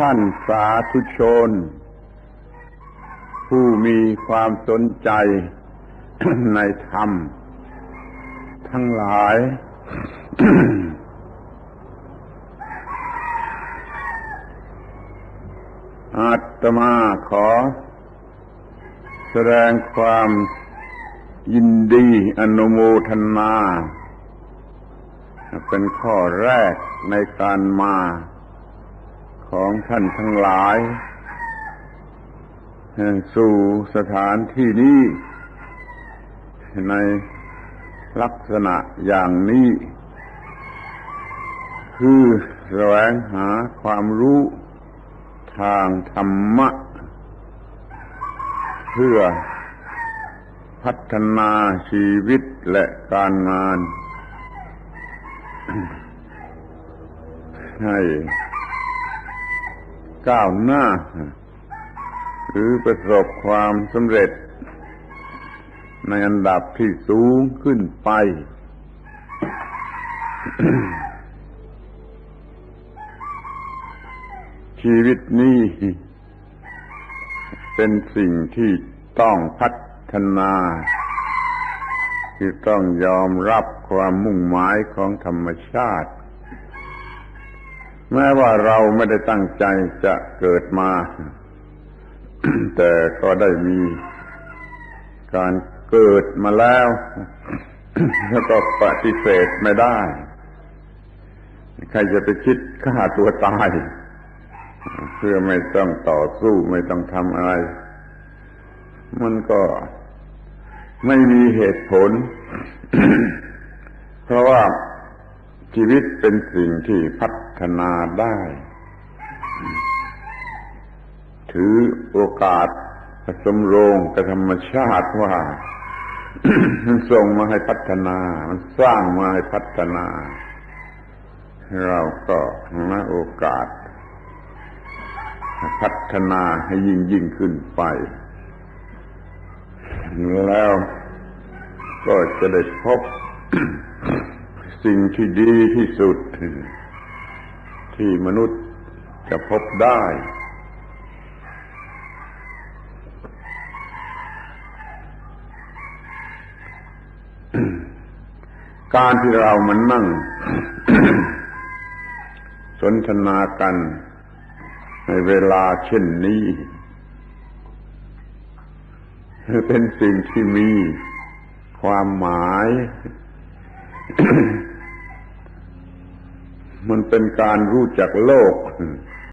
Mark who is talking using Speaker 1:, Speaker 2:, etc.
Speaker 1: ท่านสาธุชน ผู้มีความสนใจในธรรม ทั้งหลาย อาตมาขอ แสดงความยินดีอนุโมทนา เป็นข้อแรกในการมา ของท่านทั้งหลาย สู่สถานที่นี้ ในลักษณะอย่างนี้ คือแสวงหาความรู้ทางธรรมะ เพื่อพัฒนาชีวิตและการงาน ให้ ก้าวหน้า หรือประสบความสำเร็จ ในอันดับที่สูงขึ้นไป ชีวิตนี้เป็นสิ่งที่ต้องพัฒนาที่ต้องยอมรับความมุ่งหมายของธรรมชาติ แม้ว่าเราไม่ได้ตั้งใจจะเกิดมา แต่ก็ได้มีการเกิดมาแล้ว แล้วก็ปฏิเสธไม่ได้ ใครจะไปคิดฆ่าตัวตาย เพื่อไม่ต้องต่อสู้ไม่ต้องทำอะไร มันก็ไม่มีเหตุผล เพราะว่า ชีวิตเป็นสิ่งที่พัฒนาได้ ถือโอกาสสมรงกับธรรมชาติว่า มันส่งมาให้พัฒนา มันสร้างมาให้พัฒนา เราก็หาโอกาส พัฒนาให้ยิ่งยิ่งขึ้นไป แล้วก็จะได้พบ สิ่งที่ดีที่สุด ที่มนุษย์จะพบได้ การที่เรามันนั่ง สนทนากันในเวลาเช่นนี้ เป็นสิ่งที่มีความหมาย มันเป็นการรู้จักโลก